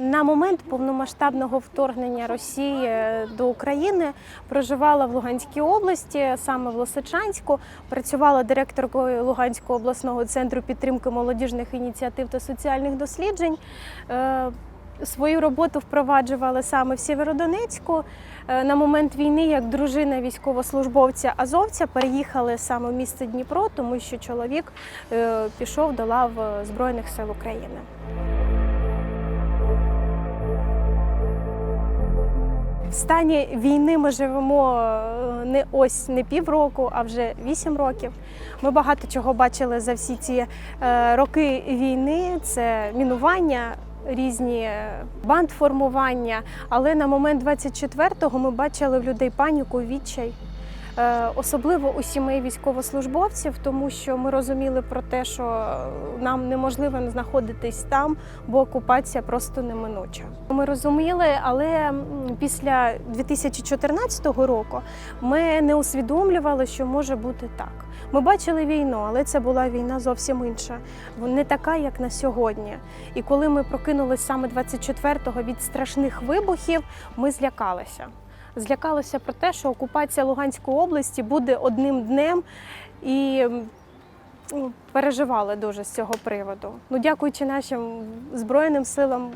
На момент повномасштабного вторгнення Росії до України проживала в Луганській області, саме в Лосичанську, працювала директоркою Луганського обласного центру підтримки молодіжних ініціатив та соціальних досліджень. Е, Свою роботу впроваджувала саме в Сєвєродонецьку. Е, На момент війни, як дружина військовослужбовця Азовця, переїхали саме в місто Дніпро, тому що чоловік е, пішов до лав е, Збройних сил України. В стані війни ми живемо е, не ось не півроку, а вже вісім років. Ми багато чого бачили за всі ці е, роки війни. Це мінування, різні е, бандформування. Але на момент 24-го ми бачили в людей паніку, відчай. Е, Особливо у сімей військовослужбовців, тому що ми розуміли про те, що е, нам неможливо знаходитись там, бо окупація просто неминуча. Ми розуміли, але після 2014 року ми не усвідомлювали, що може бути так. Ми бачили війну, але це була війна зовсім інша, не така, як на сьогодні. І коли ми прокинулись саме 24-го від страшних вибухів, ми злякалися злякалися про те, що окупація Луганської області буде одним днем і ну, переживали дуже з цього приводу. Ну, дякуючи нашим Збройним силам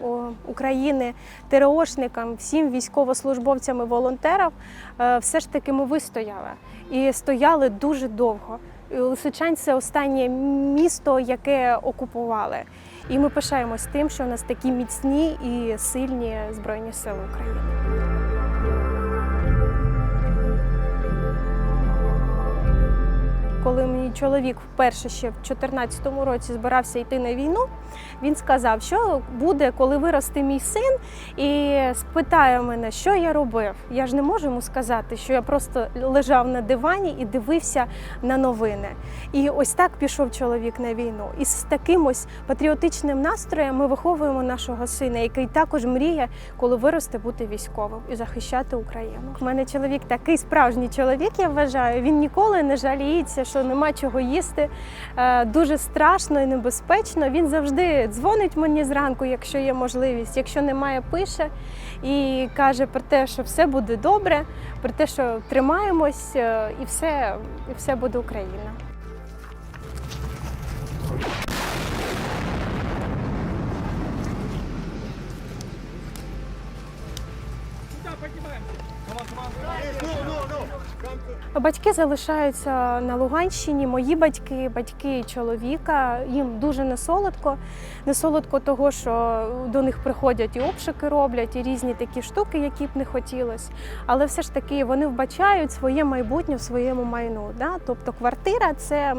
України, ТРОшникам, всім військовослужбовцям і волонтерам, е, все ж таки ми вистояли і стояли дуже довго. Лисичань це останнє місто, яке окупували. І ми пишаємось тим, що у нас такі міцні і сильні Збройні Сили України. Коли мій чоловік вперше ще в 2014 році збирався йти на війну, він сказав, що буде, коли виросте мій син, і спитає мене, що я робив. Я ж не можу йому сказати, що я просто лежав на дивані і дивився на новини. І ось так пішов чоловік на війну. І з таким ось патріотичним настроєм ми виховуємо нашого сина, який також мріє, коли виросте, бути військовим і захищати Україну. У мене чоловік такий справжній чоловік, я вважаю. Він ніколи не жаліється, що нема чого їсти. Е, Дуже страшно і небезпечно. Він завжди дзвонить мені зранку, якщо є можливість. Якщо немає, пише і каже про те, що все буде добре, про те, що тримаємось, е, і все, і все буде Україна. Батьки залишаються на Луганщині. Мої батьки, батьки чоловіка. Їм дуже не солодко. Не солодко того, що до них приходять і обшуки роблять, і різні такі штуки, які б не хотілося. Але все ж таки вони вбачають своє майбутнє в своєму майну. Да? Тобто квартира це.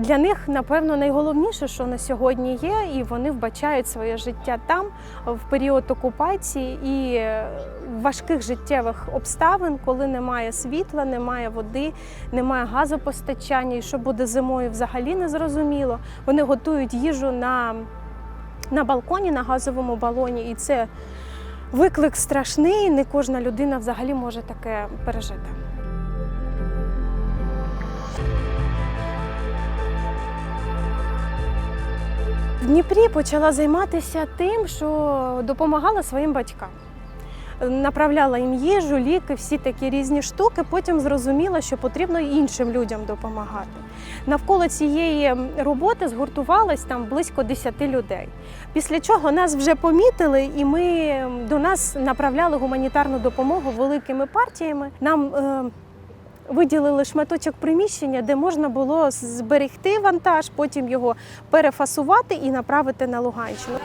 Для них, напевно, найголовніше, що на сьогодні є, і вони вбачають своє життя там в період окупації і е, важких життєвих обставин, коли немає світла, немає води, немає газопостачання, і що буде зимою, взагалі не зрозуміло. Вони готують їжу на, на балконі, на газовому балоні, і це виклик страшний. Не кожна людина взагалі може таке пережити. Дніпрі почала займатися тим, що допомагала своїм батькам. Направляла їм їжу, ліки, всі такі різні штуки. Потім зрозуміла, що потрібно іншим людям допомагати. Навколо цієї роботи згуртувалось там близько 10 людей. Після чого нас вже помітили, і ми до нас направляли гуманітарну допомогу великими партіями. Нам е, виділили шматочок приміщення, де можна було зберегти вантаж, потім його перефасувати і направити на Луганщину.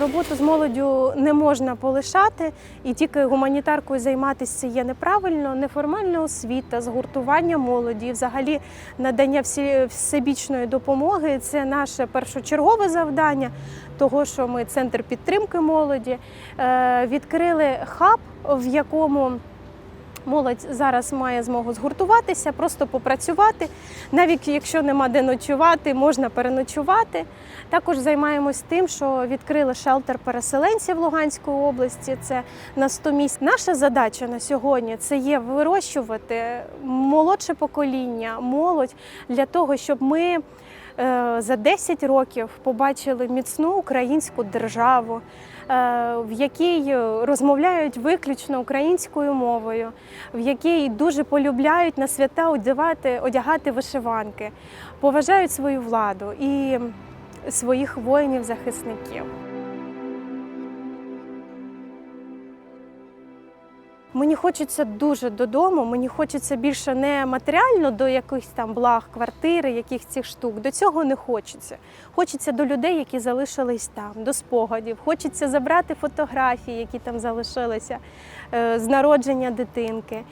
Роботу з молоддю не можна полишати, і тільки гуманітаркою займатися є неправильно. Неформальна освіта, згуртування молоді, взагалі надання всебічної допомоги це наше першочергове завдання, того, що ми центр підтримки молоді е, відкрили хаб, в якому Молодь зараз має змогу згуртуватися, просто попрацювати. Навіть якщо нема де ночувати, можна переночувати. Також займаємось тим, що відкрили шелтер переселенців Луганської області. Це на 100 місць. Наша задача на сьогодні це є вирощувати молодше покоління, молодь для того, щоб ми е, за 10 років побачили міцну українську державу, в якій розмовляють виключно українською мовою, в якій дуже полюбляють на свята одягати, одягати вишиванки, поважають свою владу і своїх воїнів-захисників. Мені хочеться дуже додому. Мені хочеться більше не матеріально до якихось там благ, квартири, яких цих штук. До цього не хочеться. Хочеться до людей, які залишились там, до спогадів. Хочеться забрати фотографії, які там залишилися е, з народження дитинки. Е,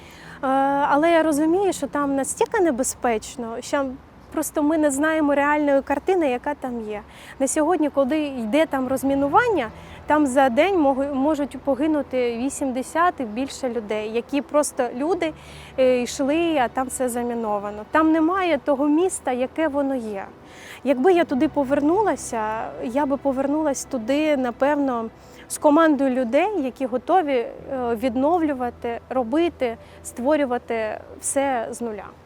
Але я розумію, що там настільки небезпечно, що просто ми не знаємо реальної картини, яка там є. На сьогодні, коли йде там розмінування, там за день можуть погинути 80 і більше людей, які просто люди е, йшли, а там все заміновано. Там немає того міста, яке воно є. Якби я туди повернулася, я би повернулася туди, напевно, з командою людей, які готові е, відновлювати, робити, створювати все з нуля.